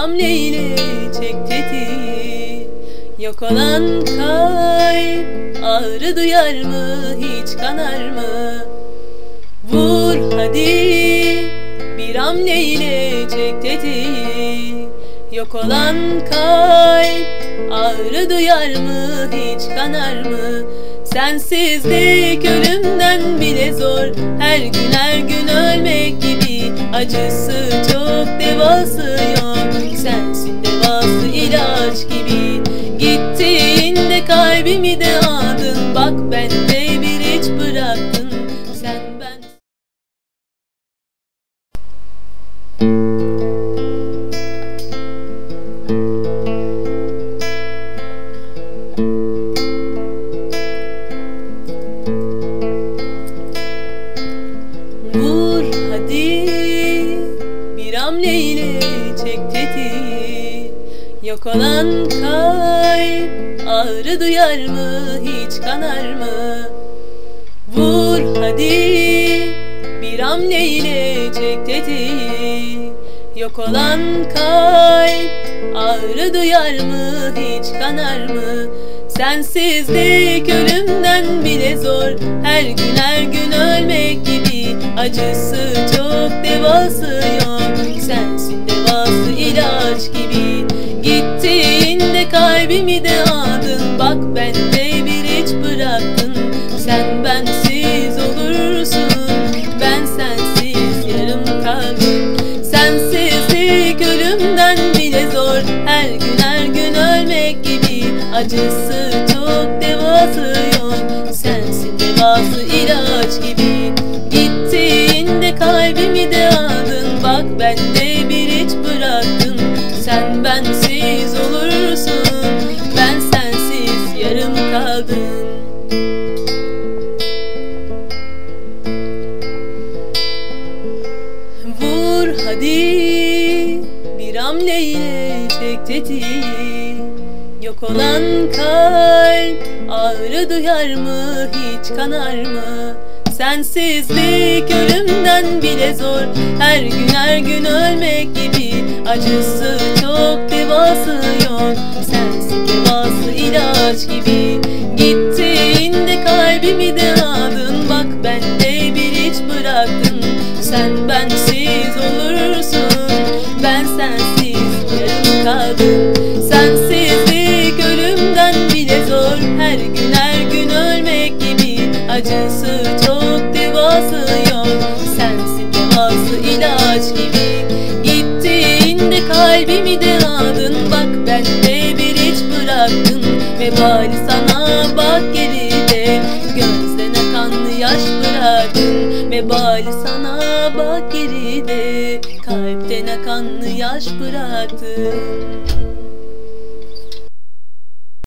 Hamleyle çek tetiği. Yok olan kalp ağrı duyar mı hiç kanar mı? Vur hadi hamleyle çek tetiği Yok olan kalp ağrı duyar mı hiç kanar mı? Sensizlik ölümden bile zor. Her gün her gün ölmek gibi Acısı çok devası bir hamleyle çek tetiği Yok olan kalp ağrı duyar mı hiç kanar mı? Vur hadi bir hamleyle çek tetiği Yok olan kalp ağrı duyar mı hiç kanar mı? Sensizlik ölümden bile zor. Her gün her gün ölmek gibi Acısı çok devası kalbimi de aldın. Bak ben de bir hiç bıraktın Sen bensiz olursun. Ben sensiz yarım kaldım. Sensizlik ölümden bile zor. Her gün her gün ölmek gibi. Acısı çok devası yok. Sensin devası ilaç gibi kaldım Vur hadi bir hamleyle çek tetiği. Yok olan kalp ağrı duyar mı hiç kanar mı? Sensizlik ölümden bile zor. Her gün her gün ölmek gibi Acısı çok devası yok. Sensin devası ilaç gibi Sensizlik ölümden bile zor. Her gün her gün ölmek gibi Acısı çok devası yok. Sensin devası ilaç gibi. Gittiğinde kalbimi de aldın. Bak ben de bir hiç bıraktın. Vebali sana bak geride Kalpten akan yaş bıraktın